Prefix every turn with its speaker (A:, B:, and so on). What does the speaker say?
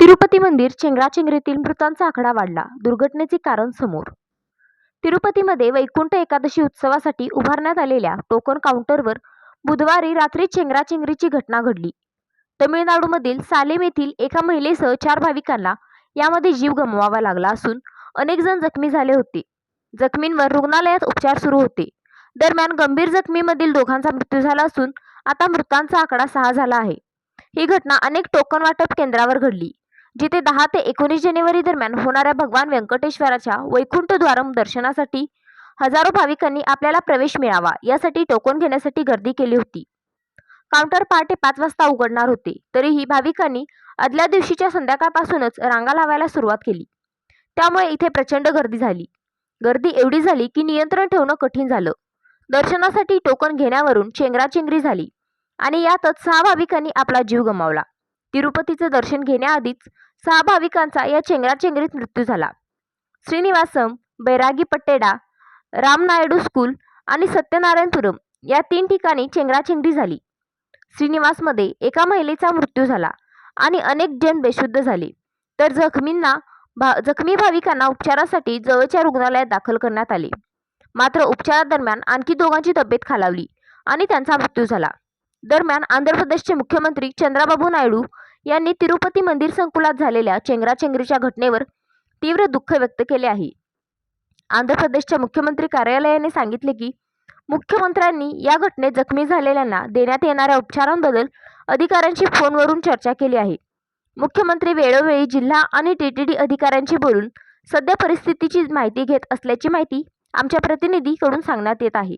A: तिरुपती मंदिर चेंगराचेंगरीतील मृतांचा आकडा वाढला. दुर्घटनेचे कारण समोर. तिरुपतीमध्ये वैकुंठ एकादशी उत्सवासाठी उभारण्यात आलेल्या टोकन काउंटरवर बुधवारी रात्री चेंगराचेंगरीची घटना घडली. तमिळनाडूमधील सालेम येथील एका महिलेसह चार भाविकांना यामध्ये जीव गमवावा लागला असून अनेक जण जखमी झाले होते. जखमींवर रुग्णालयात उपचार सुरू होते. दरम्यान गंभीर जखमीमधील दोघांचा मृत्यू झाला असून आता मृतांचा आकडा सहा झाला आहे. ही घटना अनेक टोकन वाटप केंद्रावर घडली. जिथे दहा ते एकोणीस जानेवारी दरम्यान होणाऱ्या भगवान व्यंकटेश्वराच्या वैकुंठद्वारम दर्शनासाठी हजारो भाविकांनी आपल्याला प्रवेश मिळावा यासाठी टोकन घेण्यासाठी गर्दी केली होती. काउंटर पहाटे पाच वाजता उघडणार होते तरीही भाविकांनी आदल्या दिवशीच्या संध्याकाळपासूनच रांगा लावायला सुरुवात केली. त्यामुळे इथे प्रचंड गर्दी झाली. गर्दी एवढी झाली की नियंत्रण ठेवणं कठीण झालं. दर्शनासाठी टोकन घेण्यावरून चेंगराचेंगरी झाली आणि यातच सहा भाविकांनी आपला जीव गमावला. तिरुपतीचं दर्शन घेण्याआधीच सहा भाविकांचा या चेंगराचेंगरीत मृत्यू झाला. श्रीनिवासम बैरागी पट्टेडा रामनायडू स्कूल आणि सत्यनारायणपुरम या तीन ठिकाणी चेंगराचेंगरी झाली. श्रीनिवासमध्ये एका महिलेचा मृत्यू झाला आणि अनेक जण बेशुद्ध झाले. तर जखमींना भा जखमी भाविकांना उपचारासाठी जवळच्या रुग्णालयात दाखल करण्यात आले. मात्र उपचारादरम्यान आणखी दोघांची तब्येत खालावली आणि त्यांचा मृत्यू झाला. दरम्यान आंध्र प्रदेशचे मुख्यमंत्री चंद्राबाबू नायडू यांनी तिरुपती मंदिर संकुलात झालेल्या चेंगराचेंगरीच्या घटनेवर तीव्र दुःख व्यक्त केले आहे. आंध्र प्रदेशच्या मुख्यमंत्री कार्यालयाने सांगितले की मुख्यमंत्र्यांनी या घटनेत जखमी झालेल्यांना देण्यात येणाऱ्या उपचारांबद्दल अधिकाऱ्यांशी फोनवरून चर्चा केली आहे. मुख्यमंत्री वेळोवेळी जिल्हा आणि टी टी डी अधिकाऱ्यांशी बोलून सध्या परिस्थितीची माहिती घेत असल्याची माहिती आमच्या प्रतिनिधीकडून सांगण्यात येत आहे.